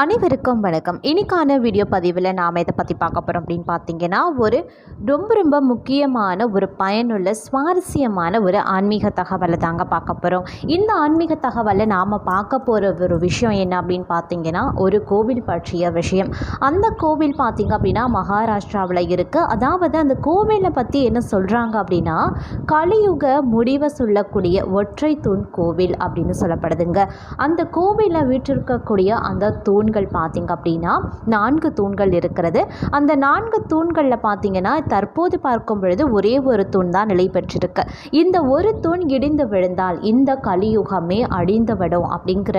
அனைவருக்கும் வணக்கம். இன்றைக்கான வீடியோ பதிவில் நாம் இதை பற்றி பார்க்க போகிறோம் அப்படின்னு பார்த்தீங்கன்னா ஒரு ரொம்ப ரொம்ப முக்கியமான ஒரு பயனுள்ள சுவாரஸ்யமான ஒரு ஆன்மீக தகவலை தாங்க பார்க்க போகிறோம் இந்த ஆன்மீக தகவலை நாம் பார்க்க போகிற ஒரு விஷயம் என்ன அப்படின்னு பார்த்தீங்கன்னா ஒரு கோவில் பற்றிய விஷயம். அந்த கோவில் பார்த்திங்க அப்படின்னா மகாராஷ்டிராவில் இருக்குது அதாவது அந்த கோவிலை பற்றி என்ன சொல்கிறாங்க அப்படின்னா கலியுக முடிவை சொல்லக்கூடிய ஒற்றை தூண் கோவில் அப்படின்னு சொல்லப்படுதுங்க. அந்த கோவிலில் வீற்றிருக்கக்கூடிய அந்த தூண் தூண்கள் பார்த்தீங்க அப்படின்னா நான்கு தூண்கள் இருக்கிறது. அந்த நான்கு தூண்களில் பார்த்தீங்கன்னா தற்போது பார்க்கும் பொழுது ஒரே ஒரு தூண் தான் நிலை பெற்றிருக்கு. இந்த ஒரு தூண் இடிந்து விழுந்தால் இந்த கலியுகமே அழிந்து விடும் அப்படிங்கிற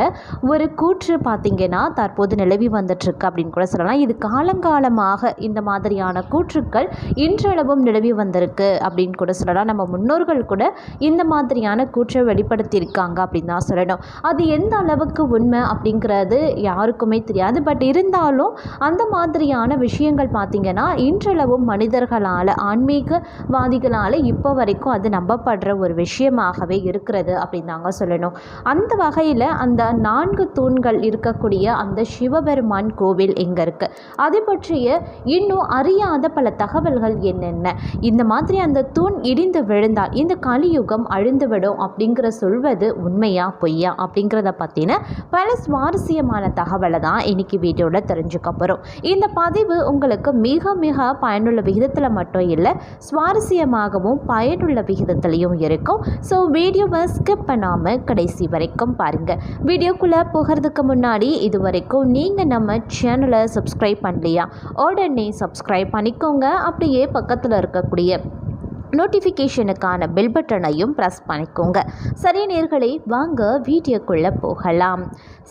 ஒரு கூற்று பார்த்தீங்கன்னா தற்போது நிலவி வந்துட்டுருக்கு அப்படின்னு கூட சொல்லலாம். இது காலங்காலமாக இந்த மாதிரியான கூற்றுக்கள் இன்றளவும் நிலவி வந்திருக்கு அப்படின்னு கூட சொல்லலாம். நம்ம முன்னோர்கள் கூட இந்த மாதிரியான கூற்றை வெளிப்படுத்தியிருக்காங்க அப்படின்னு தான் சொல்லணும். அது எந்த அளவுக்கு உண்மை அப்படிங்கிறது யாருக்கும் தெரியாது. பட் இருந்தாலும் அந்த மாதிரியான விஷயங்கள் பார்த்திங்கன்னா இன்றளவும் மனிதர்களால் ஆன்மீகவாதிகளால் இப்போ வரைக்கும் அது நம்பப்படுற ஒரு விஷயமாகவே இருக்கிறது அப்படின்னு தாங்க சொல்லணும். அந்த வகையில் அந்த நான்கு தூண்கள் இருக்கக்கூடிய அந்த சிவபெருமான் கோவில் எங்கே இருக்குது அது பற்றிய இன்னும் அறியாத பல தகவல்கள் என்னென்ன? இந்த மாதிரி அந்த தூண் இடிந்து விழுந்தால் இந்த கலியுகம் அழிந்துவிடும் அப்படிங்கிற சொல்வது உண்மையா பொய்யா அப்படிங்கிறத பற்றின பல சுவாரஸ்யமான தகவலை தான் இன்னைக்கு வீடியோவில் தெரிஞ்சுக்க போகிறோம் இந்த பதிவு உங்களுக்கு மிக மிக பயனுள்ள விகிதத்தில் மட்டும் இல்லை சுவாரஸ்யமாகவும் பயனுள்ள விகிதத்துலையும் இருக்கும். ஸோ வீடியோவை ஸ்கிப் பண்ணாமல் கடைசி வரைக்கும் பாருங்கள் வீடியோக்குள்ளே போகிறதுக்கு முன்னாடி இது வரைக்கும் நீங்கள் நம்ம சேனலை சப்ஸ்கிரைப் பண்ணலையா? உடனே சப்ஸ்கிரைப் பண்ணிக்கோங்க. அப்படியே பக்கத்தில் இருக்கக்கூடிய நோட்டிஃபிகேஷனுக்கான பெல் பட்டனையும் ப்ரெஸ் பண்ணிக்கோங்க. சரி நேர்களை வாங்க வீடியோக்குள்ளே போகலாம்.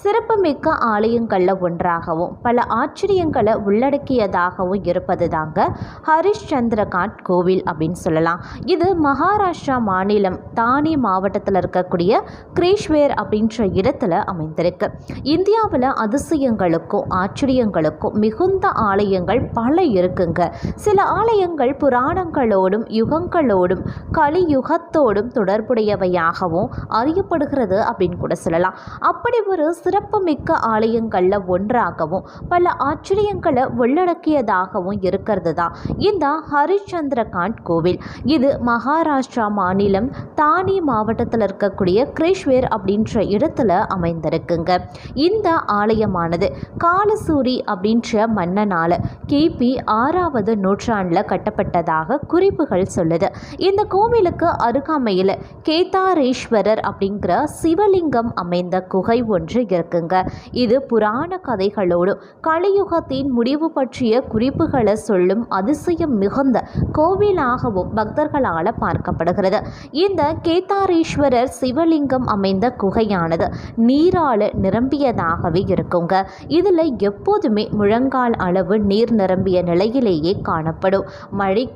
சிறப்புமிக்க ஆலயங்களில் ஒன்றாகவும் பல ஆச்சரியங்களை உள்ளடக்கியதாகவும் இருப்பது தாங்க ஹரிஷ்சந்திரகாட் கோவில் அப்படின்னு சொல்லலாம். இது மகாராஷ்டிரா மாநிலம் தானே மாவட்டத்தில் இருக்கக்கூடிய கிரீஷ்வேர் அப்படின்ற இடத்துல அமைந்திருக்கு. இந்தியாவில் அதிசயங்களுக்கும் ஆச்சரியங்களுக்கும் மிகுந்த ஆலயங்கள் பல இருக்குங்க. சில ஆலயங்கள் புராணங்களோடும் யுகங்களோடும் கலியுகத்தோடும் தொடர்புடையவையாகவும் அறியப்படுகிறது அப்படின்னு கூட சொல்லலாம். அப்படி ஒரு சிறப்புமிக்க ஆலயங்களில் ஒன்றாகவும் பல ஆச்சரியங்களை உள்ளடக்கியதாகவும் இருக்கிறது தான் இந்த ஹரிச்சந்திரகாண்ட் கோவில். இது மகாராஷ்டிரா மாநிலம் தானே மாவட்டத்தில் இருக்கக்கூடிய கிருஷ்வேர் அப்படின்ற இடத்துல அமைந்திருக்குங்க. இந்த ஆலயமானது காலசூரி அப்படின்ற மன்னனால் கிபி ஆறாவது நூற்றாண்டில் கட்டப்பட்டதாக குறிப்புகள் சொல்லுது. இந்த கோவிலுக்கு அருகாமையில் கேதாரேஸ்வரர் அப்படிங்கிற சிவலிங்கம் அமைந்த குகை ஒன்று இருக்குங்க. இது புராண கதைகளோடும் கலியுகத்தின் முடிவு பற்றிய குறிப்புகளை சொல்லும் அதிசயம் மிகுந்த கோவிலாகவும் பக்தர்களால் பார்க்கப்படுகிறது. இந்த கேதாரேஸ்வரர் சிவலிங்கம் அமைந்த குகையானது நீரால் நிரம்பியதாகவே இருக்குங்க. இதில் எப்போதுமே முழங்கால் அளவு நீர் நிரம்பிய நிலையிலேயே காணப்படும். மழை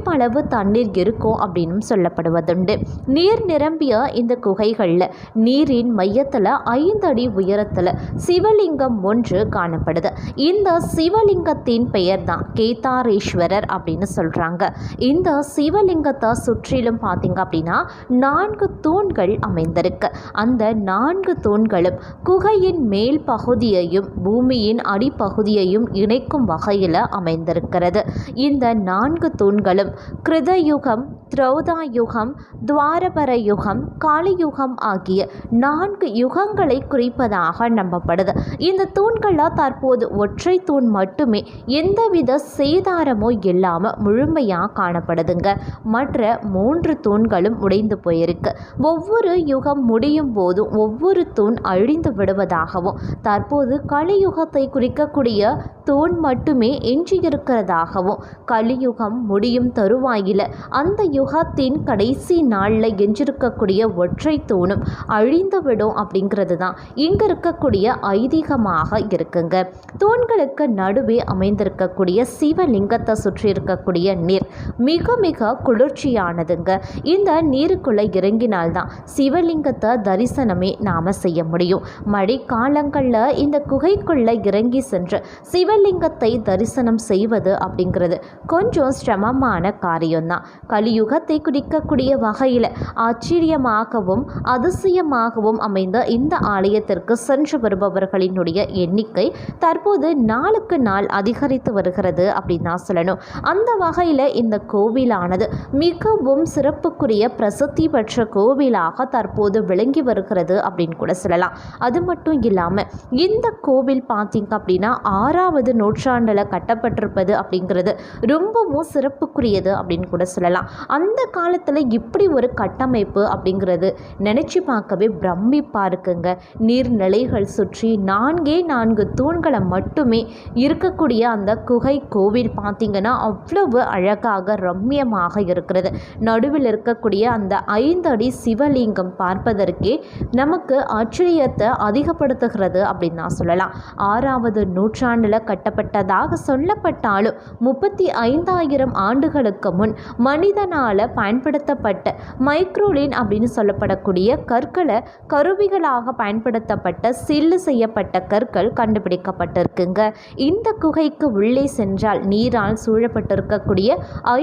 காலங்களில் அளவு தண்ணீர் இருக்கும் அப்படின்னு சொல்லப்படுவதுண்டு. நீர் நிரம்பிய இந்த குகைகளில் நீரின் மையத்தில் ஐந்து அடி உயரத்தில் சிவலிங்கம் ஒன்று காணப்படுது. இந்த சிவலிங்கத்தின் பெயர் தான் கேதாரேஸ்வரர் அப்படின்னு சொல்கிறாங்க இந்த சிவலிங்கத்தை சுற்றிலும் பார்த்தீங்க அப்படின்னா நான்கு தூண்கள் அமைந்திருக்கு. அந்த நான்கு தூண்களும் குகையின் மேல் பகுதியையும் பூமியின் அடிப்பகுதியையும் இணைக்கும் வகையில் அமைந்திருக்கிறது. இந்த நான்கு தூண்களும் கிருதயுகம் திரௌதா யுகம் துவாரபர யுகம் காளியுகம் ஆகிய நான்கு யுகங்களை குறிப்பதாக நம்பப்படுது. இந்த தூண்களில் தற்போது ஒற்றை தூண் மட்டுமே எந்தவித சேதாரமோ இல்லாமல் முழுமையாக காணப்படுதுங்க. மற்ற மூன்று தூண்களும் உடைந்து போயிருக்கு. ஒவ்வொரு யுகம் முடியும் போதும் ஒவ்வொரு தூண் அழிந்து விடுவதாகவும் தற்போது கலியுகத்தை குறிக்கக்கூடிய தூண் மட்டுமே எஞ்சியிருக்கிறதாகவும் கலியுகம் முடியும் தருவாயில். அந்த யுகத்தின் கடைசி நாளில் எஞ்சிருக்கக்கூடிய ஒற்றை தூணும் அழிந்துவிடும் அப்படிங்கிறது தான் இங்கே இருக்கக்கூடிய ஐதீகமாக இருக்குங்க. தூண்களுக்கு நடுவே அமைந்திருக்கக்கூடிய சிவலிங்கத்தை சுற்றி இருக்கக்கூடிய நீர் மிக மிக குளிர்ச்சியானதுங்க. இந்த நீருக்குள்ளே இறங்கினால்தான் சிவலிங்கத்தை தரிசனமே நாம் செய்ய முடியும். மழை காலங்களில் இந்த குகைக்குள்ளே இறங்கி சென்று சிவ சிவலிங்கத்தை தரிசனம் செய்வது அப்படிங்கிறது கொஞ்சம் சிரமமான காரியம்தான். கலியுகத்தை குறிக்கக்கூடிய வகையில் ஆச்சரியமாகவும் அதிசயமாகவும் அமைந்த இந்த ஆலயத்திற்கு சென்று வருபவர்களினுடைய எண்ணிக்கை தற்போது நாளுக்கு நாள் அதிகரித்து வருகிறது அப்படின்னு தான் சொல்லணும். அந்த வகையில் இந்த கோவிலானது மிகவும் சிறப்புக்குரிய பிரசித்தி பெற்ற கோவிலாக தற்போது விளங்கி வருகிறது அப்படின்னு கூட சொல்லலாம். அது மட்டும் இல்லாமல் இந்த கோவில் பார்த்தீங்க அப்படின்னா ஆறாவது நூற்றாண்டில் கட்டப்பட்டிருப்பது அப்படிங்கிறது ரொம்பவும் சிறப்புக்குரியது அப்படின்னு கூட சொல்லலாம். அந்த காலத்தில் இப்படி ஒரு கட்டமைப்பு அப்படிங்கிறது நினச்சி பார்க்கவே பிரமிப்பாக இருக்குங்க. நீர்நிலைகள் சுற்றி நான்கே நான்கு தூண்களை மட்டுமே இருக்கக்கூடிய அந்த குகை கோவில் பார்த்திங்கன்னா அவ்வளவு அழகாக ரம்மியமாக இருக்கிறது. நடுவில் இருக்கக்கூடிய அந்த ஐந்து அடி சிவலிங்கம் பார்ப்பதற்கே நமக்கு ஆச்சரியத்தை அதிகப்படுத்துகிறது அப்படின்னு நான் சொல்லலாம். ஆறாவது நூற்றாண்டில் கட்டப்பட்டதாக சொல்லப்பட்டாலும் முப்பத்தி ஐந்தாயிரம் ஆண்டுகளுக்கு முன் மனிதனால் பயன்படுத்தப்பட்ட மைக்ரோலின் அப்படின்னு சொல்லப்படக்கூடிய கற்களை கருவிகளாக பயன்படுத்தப்பட்ட சில்லு செய்யப்பட்ட கற்கள் கண்டுபிடிக்கப்பட்டிருக்குங்க. இந்த குகைக்கு உள்ளே சென்றால் நீரால் சூழப்பட்டிருக்கக்கூடிய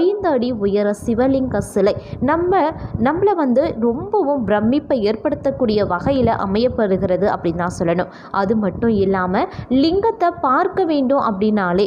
ஐந்து அடி உயர சிவலிங்க சிலை. நம்ம நம்மளை வந்து ரொம்பவும் பிரமிப்பை ஏற்படுத்தக்கூடிய வகையில் அமையப்படுகிறது அப்படின்னு தான் சொல்லணும். அது மட்டும் இல்லாமல் லிங்கத்தை பார்க்க வேண்டும் அப்படின்னாலே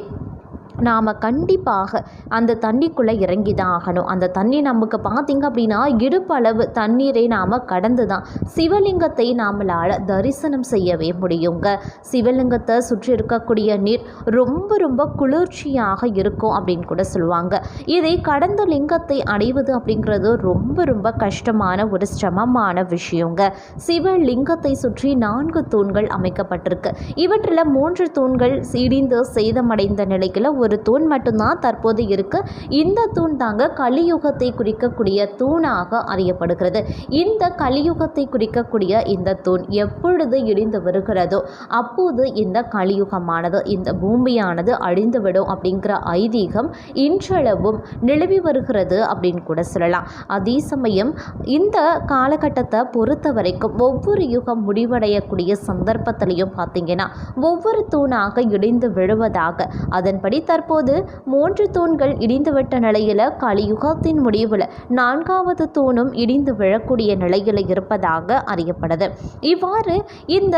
நாம் கண்டிப்பாக அந்த தண்ணிக்குள்ளே இறங்கி தான் ஆகணும். அந்த தண்ணி நமக்கு பார்த்திங்க அப்படின்னா இடுப்பளவு தண்ணீரை நாம் கடந்து தான் சிவலிங்கத்தை நாமளால் தரிசனம் செய்யவே முடியுங்க. சிவலிங்கத்தை சுற்றி இருக்கக்கூடிய நீர் ரொம்ப ரொம்ப குளிர்ச்சியாக இருக்கும் அப்படின்னு கூட சொல்லுவாங்க. இதை கடந்த லிங்கத்தை அடைவது அப்படிங்கிறது ரொம்ப ரொம்ப கஷ்டமான ஒரு சிரமமான விஷயங்க. சிவலிங்கத்தை சுற்றி நான்கு தூண்கள் அமைக்கப்பட்டிருக்கு. இவற்றில் மூன்று தூண்கள் இடிந்து சேதமடைந்த நிலையில் ஒரு தூண் மட்டும்தான் தற்போது இருக்கு. இந்த தூண் தாங்க கலியுகத்தை குறிக்கக்கூடிய தூணாக அறியப்படுகிறது. இந்த கலியுகத்தை குறிக்கக்கூடிய இந்த தூண் எப்பொழுது இடிந்து வருகிறதோ அப்போது இந்த கலியுகமானது இந்த பூமியானது அழிந்துவிடும் அப்படிங்கிற ஐதீகம் இன்றளவும் நிலவி வருகிறது அப்படின்னு கூட சொல்லலாம். அதே சமயம் இந்த காலகட்டத்தை பொறுத்த வரைக்கும் ஒவ்வொரு யுகம் முடிவடையக்கூடிய சந்தர்ப்பத்திலையும் பார்த்தீங்கன்னா ஒவ்வொரு தூணாக இடிந்து விழுவதாக அதன்படி தற்போது தற்போது மூன்று தூண்கள் இடிந்துவிட்ட நிலையில் கலியுகத்தின் முடிவில் நான்காவது தூணும் இடிந்து விழக்கூடிய நிலையில் இருப்பதாக அறியப்படுது. இவ்வாறு இந்த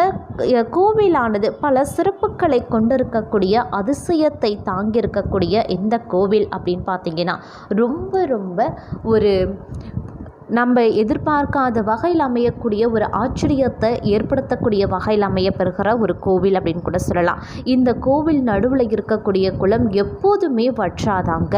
கோவிலானது பல சிறப்புகளை கொண்டிருக்கக்கூடிய அதிசயத்தை தாங்கியிருக்கக்கூடிய இந்த கோவில் அப்படின்னு பார்த்தீங்கன்னா ரொம்ப ரொம்ப ஒரு நம்ம எதிர்பார்க்காத வகையில் அமையக்கூடிய ஒரு ஆச்சரியத்தை ஏற்படுத்தக்கூடிய வகையில் அமையப்பெறுகிற ஒரு கோவில் அப்படின்னு கூட சொல்லலாம். இந்த கோவில் நடுவில் இருக்கக்கூடிய குளம் எப்போதுமே வற்றாதாங்க.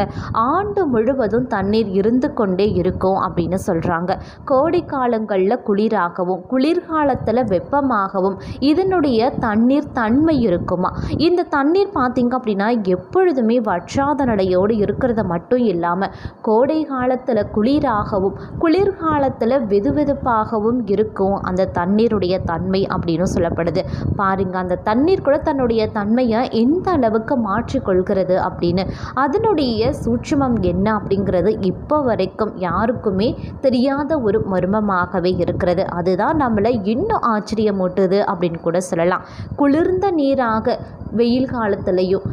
ஆண்டு முழுவதும் தண்ணீர் இருந்து கொண்டே இருக்கும் அப்படின்னு சொல்கிறாங்க கோடை காலங்களில் குளிராகவும் குளிர்காலத்தில் வெப்பமாகவும் இதனுடைய தண்ணீர் தன்மை இருக்குமா? இந்த தண்ணீர் பார்த்திங்க அப்படின்னா எப்பொழுதுமே வற்றாத நிலையோடு இருக்கிறத மட்டும் இல்லாமல் கோடை காலத்தில் குளிராகவும் குளிர் குளிர்காலத்தில் வெதுவெதுப்பாகவும் இருக்கும் அந்த தண்ணீருடைய தன்மை அப்படின்னு சொல்லப்படுது. பாருங்கள் அந்த தண்ணீர் கூட தன்னுடைய தன்மையை எந்த அளவுக்கு மாற்றிக்கொள்கிறது அப்படின்னு. அதனுடைய சூட்சுமம் என்ன அப்படிங்கிறது இப்போ வரைக்கும் யாருக்குமே தெரியாத ஒரு மர்மமாகவே இருக்கிறது. அதுதான் நம்மளை இன்னும் ஆச்சரியமூட்டுது அப்படின்னு கூட சொல்லலாம். குளிர்ந்த நீராக வெயில் காலத்துலேயும்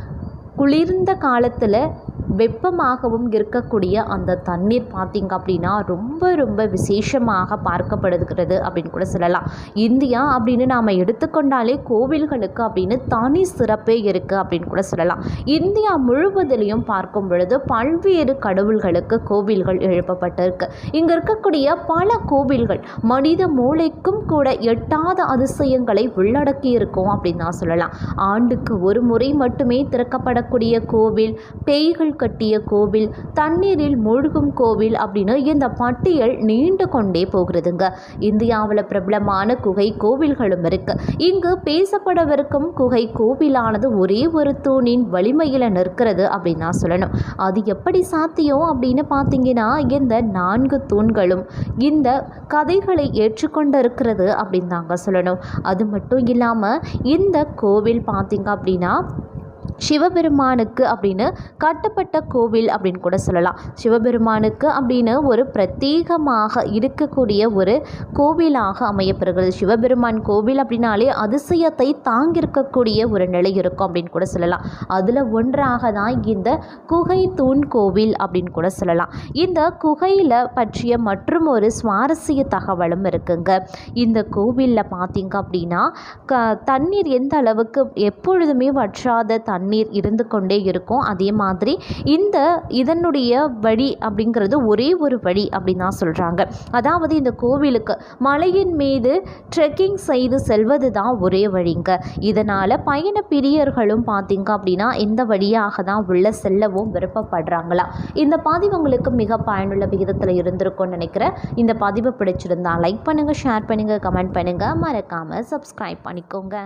குளிர்ந்த காலத்தில் வெப்பமாகவும் இருக்கக்கூடிய அந்த தண்ணீர் பார்த்திங்க அப்படின்னா ரொம்ப ரொம்ப விசேஷமாக பார்க்கப்படுகிறது அப்படின்னு கூட சொல்லலாம். இந்தியா அப்படின்னு நாம் எடுத்துக்கொண்டாலே கோவில்களுக்கு அப்படின்னு தனி சிறப்பே இருக்குது அப்படின்னு கூட சொல்லலாம். இந்தியா முழுவதிலையும் பார்க்கும் பொழுது பல்வேறு கடவுள்களுக்கு கோவில்கள் எழுப்பப்பட்டிருக்கு. இங்கே இருக்கக்கூடிய பல கோவில்கள் மனித மூளைக்கும் கூட எட்டாத அதிசயங்களை உள்ளடக்கி இருக்கும் அப்படின்னு தான் சொல்லலாம். ஆண்டுக்கு ஒரு முறை மட்டுமே திறக்கப்படக்கூடிய கோவில் பேய்கள் கட்டிய கோவில் தண்ணீரில் மூழ்கும் கோவில் அப்படின்னு இந்த பட்டியல் நீண்டு கொண்டே போகிறதுங்க. இந்தியாவில் பிரபலமான குகை கோவில்களும் இருக்கு. இங்கு பேசப்படவிருக்கும் குகை கோவிலானது ஒரே ஒரு தூணின் வலிமையில் நிற்கிறது அப்படின்னு நான் சொல்லணும். அது எப்படி சாத்தியம் அப்படின்னு பார்த்தீங்கன்னா இந்த நான்கு தூண்களும் இந்த கதைகளை ஏற்றுக்கொண்டு இருக்கிறது அப்படின்னு தாங்க சொல்லணும். அது மட்டும் இல்லாமல் இந்த கோவில் பார்த்தீங்க அப்படின்னா சிவபெருமானுக்கு அப்படின்னு கட்டப்பட்ட கோவில் அப்படின்னு கூட சொல்லலாம். சிவபெருமானுக்கு அப்படின்னு ஒரு பிரத்யேகமாக இருக்கக்கூடிய ஒரு கோவிலாக அமையப்படுகிறது சிவபெருமான் கோவில் அப்படின்னாலே அதிசயத்தை தாங்கியிருக்கக்கூடிய ஒரு நிலை இருக்கும் அப்படின்னு கூட சொல்லலாம். அதில் ஒன்றாக தான் இந்த குகை தூண் கோவில் அப்படின்னு கூட சொல்லலாம். இந்த குகையில் பற்றிய மற்றும் ஒரு சுவாரஸ்ய தகவலும் இருக்குங்க. இந்த கோவிலில் பார்த்தீங்க அப்படின்னா க தண்ணீர் எந்த அளவுக்கு எப்பொழுதுமே வற்றாத தண்ணீர் இருந்து கொண்டே இருக்கும். அதே மாதிரி இந்த இதனுடைய வழி அப்படிங்கிறது ஒரே ஒரு வழி அப்படின்னு தான் சொல்கிறாங்க அதாவது இந்த கோவிலுக்கு மலையின் மீது ட்ரெக்கிங் செய்து செல்வது தான் ஒரே வழிங்க. இதனால் பயண பிரியர்களும் பார்த்தீங்க அப்படின்னா இந்த வழியாக தான் உள்ள செல்லவும் விருப்பப்படுறாங்களா. இந்த பதிவு உங்களுக்கு மிக பயனுள்ள விகிதத்தில் இருந்திருக்கும்னு நினைக்கிறேன். இந்த பதிவு பிடிச்சிருந்தா லைக் பண்ணுங்கள் ஷேர் பண்ணுங்கள் கமெண்ட் பண்ணுங்கள் மறக்காமல் சப்ஸ்கிரைப் பண்ணிக்கோங்க.